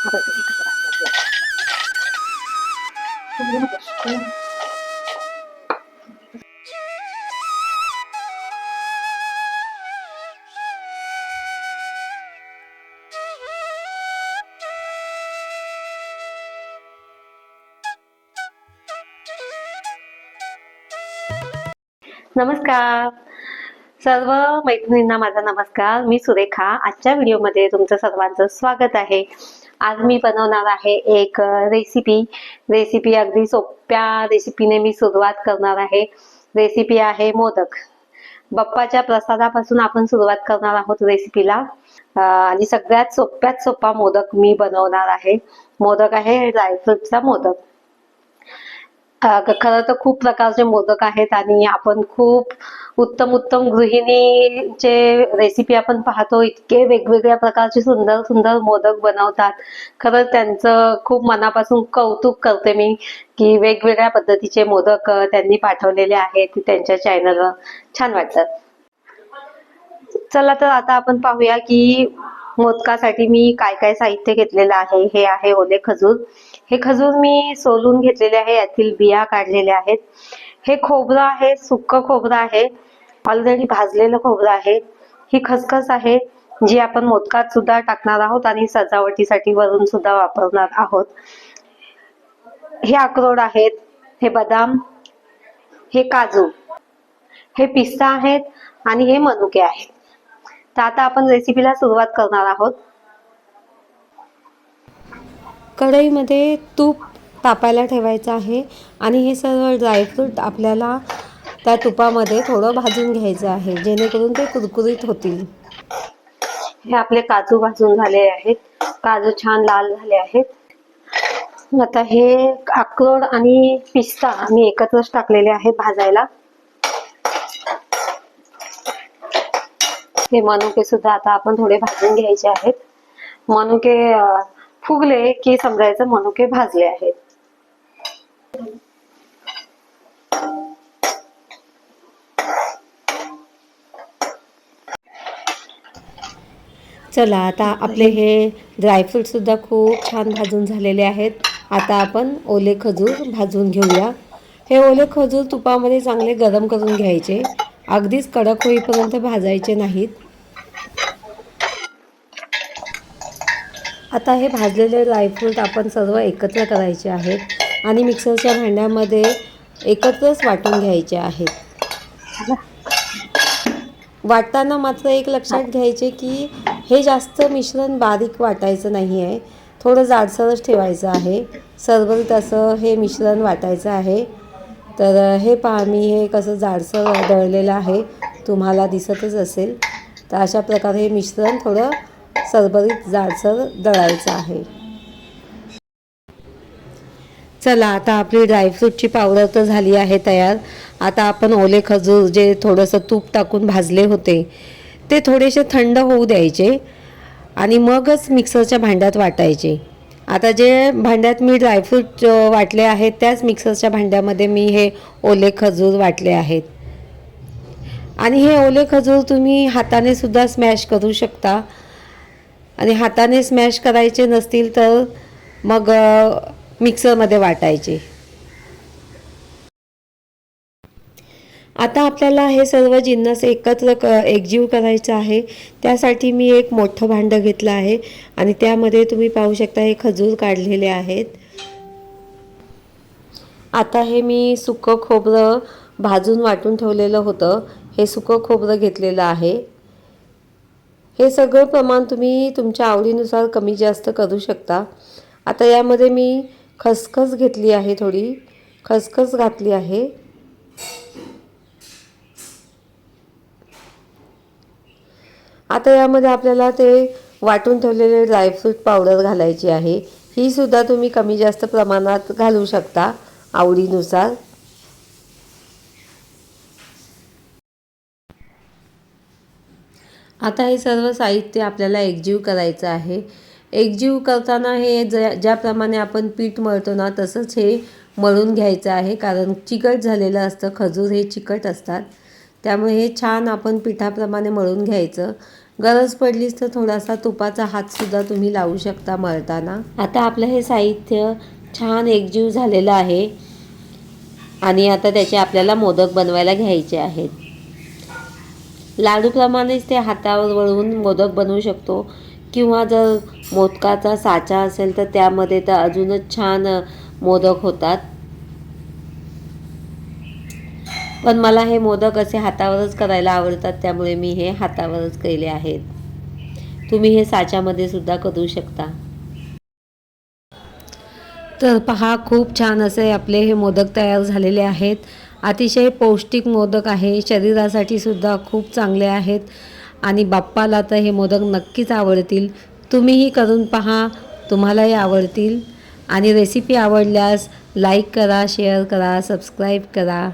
नमस्कार. सर्व मैत्रिणींना माझा नमस्कार. मी सुरेखा. आजच्या व्हिडिओमध्ये तुमचं सर्वांचं स्वागत आहे. आज मी बनवणार आहे एक रेसिपी रेसिपी अगदी सोप्या रेसिपीने मी सुरुवात करणार आहे. रेसिपी आहे मोदक. बाप्पाच्या प्रसादापासून आपण सुरुवात करणार आहोत रेसिपीला आणि सगळ्यात सोप्यात सोपा मोदक मी बनवणार आहे. मोदक आहे ड्रायफ्रूटचा मोदक. खरं तर खूप प्रकारचे मोदक आहेत आणि आपण खूप उत्तम उत्तम गृहिणीचे रेसिपी आपण पाहतो. इतके वेगवेगळ्या प्रकारचे सुंदर सुंदर मोदक बनवतात. खरं त्यांचं खूप मनापासून कौतुक करते मी की वेगवेगळ्या पद्धतीचे मोदक त्यांनी पाठवलेले आहेत त्यांच्या चॅनलवर छान वाटतात चला तर आता आपण पाहूया की मोदकासाठी मी काय काय साहित्य घेतलेलं आहे. हे आहे ओले खजूर. हे खजूर मी सोलून घेतलेले आहे यातील बिया काढलेल्या आहेत. हे खोबरं आहे सुक्क खोबरं आहे. ऑलरेडी भाजलेलं खोबरं आहे. ही खसखस आहे जी आपण मोदकात सुद्धा टाकणार आहोत आणि सजावटीसाठी वरून सुद्धा वापरणार आहोत. हे अक्रोड आहेत हे बदाम हे काजू हे पिस्ता आहेत आणि हे मनुके आहेत. तर आता आपण रेसिपीला सुरुवात करणार आहोत. कढईमध्ये तूप तापायला ठेवायचं आहे आणि हे सर्व ड्रायफ्रूट आपल्याला त्या तुपामध्ये थोडं भाजून घ्यायचं आहे जेणेकरून ते कुरकुरीत होतील. हे आपले काजू भाजून झाले आहेत. काजू छान लाल झाले आहेत. आता हे अक्रोड आणि पिस्ता मी एकत्रच टाकलेले आहेत भाजायला. हे मनुके सुद्धा आता आपण थोडे भाजून घ्यायचे आहेत. मनुके फुगले की समजायचं मनुके भाजले आहेत. चला आता आपले हे ड्रायफ्रूटसुद्धा खूप छान भाजून झालेले आहेत. आता आपण ओले खजूर भाजून घेऊया. हे ओले खजूर तुपामध्ये चांगले गरम करून घ्यायचे. अगदीच कडक होईपर्यंत भाजायचे नाहीत. आता हे भाजलेले ड्रायफ्रूट आपण सर्व एकत्र करायचे आहेत. आणि मिक्सरच्या भांड्यामध्ये एकत्रच वाटून घ्यायचे आहेत. वाटताना मात्र एक लक्षात घ्यायचे की हे जास्त मिश्रण बारीक वाटायचं नाही आहे थोडं जाडसरच ठेवायचं आहे. सरबरीत असं हे मिश्रण वाटायचं आहे. तर हे पहा मी हे कसं जाडसर दळलेलं आहे. तुम्हाला दिसतच असेल. तर अशा प्रकारे हे मिश्रण थोडं सरबरीत जाडसर दळायचं आहे. चला आता आपली ड्रायफ्रूटची पावडर तर झाली आहे तयार. आता आपण ओले खजूर जे थोडंसं तूप टाकून भाजले होते ते थोडेसे थंड होऊ द्यायचे आणि मगच मिक्सरच्या भांड्यात वाटायचे. आता जे भांड्यात मी ड्रायफ्रूट वाटले आहेत त्याच मिक्सरच्या भांड्यामध्ये मी हे ओले खजूर वाटले आहेत. आणि हे ओले खजूर तुम्ही हाताने सुद्धा स्मॅश करू शकता. आणि हाताने स्मॅश करायचे नसतील तर मग मिक्सरमध्ये वाटायचे. आता आपल्याला हे सर्व जिन्नस एकत्र क एकजीव करायचं आहे. त्यासाठी मी एक मोठं भांडं घेतलं आहे आणि त्यामध्ये तुम्ही पाहू शकता हे खजूर काढलेले आहेत. आता हे मी सुकं खोबरं भाजून वाटून ठेवलेलं होतं. हे सुकं खोबरं घेतलेलं आहे. हे सगळं प्रमाण तुम्ही तुमच्या आवडीनुसार कमी जास्त करू शकता. आता यामध्ये मी खसखस घेतली आहे थोडी. खसखस घातली आहे. आता यामध्ये आपल्याला ते वाटून ठेवलेले ड्रायफ्रूट पावडर घालायची आहे. ही सुद्धा तुम्ही कमी जास्त प्रमाणात घालू शकता आवडीनुसार. आता हे सर्व साहित्य आपल्याला एकजीव करायचं आहे. एकजीव करताना हे ज ज्याप्रमाणे आपण पीठ मळतो ना तसंच हे मळून घ्यायचं आहे. कारण चिकट झालेलं असतं खजूर हे चिकट असतात. त्यामुळे हे छान आपण पिठाप्रमाणे मळून घ्यायचं. गरज पडलीच तर थोडासा तुपाचा हातसुद्धा तुम्ही लावू शकता मळताना. आता आपलं हे साहित्य छान एकजीव झालेलं आहे. आणि आता त्याचे आपल्याला मोदक बनवायला घ्यायचे आहेत. लाडूप्रमाणेच ते हातावर वळवून मोदक बनवू शकतो. किंवा जर मोदकाचा साचा असेल तर त्यामध्ये तर अजूनच छान मोदक होतात. पण मला हे मोदक असे हातावरच करायला आवडतात त्यामुळे मी हे हातावरच केले आहेत. तुम्ही हे साच्यामध्ये सुद्धा करू शकता. तर पहा खूप छान असे आपले हे मोदक तयार झालेले आहेत. अतिशय पौष्टिक मोदक आहे. शरीरासाठी सुद्धा खूप चांगले आहेत. आणि बाप्पाला तर हे मोदक नक्कीच आवडतील. तुम्हीही करून पहा तुम्हालाही आवडतील. आणि रेसिपी आवडल्यास लाईक करा शेअर करा सबस्क्राईब करा.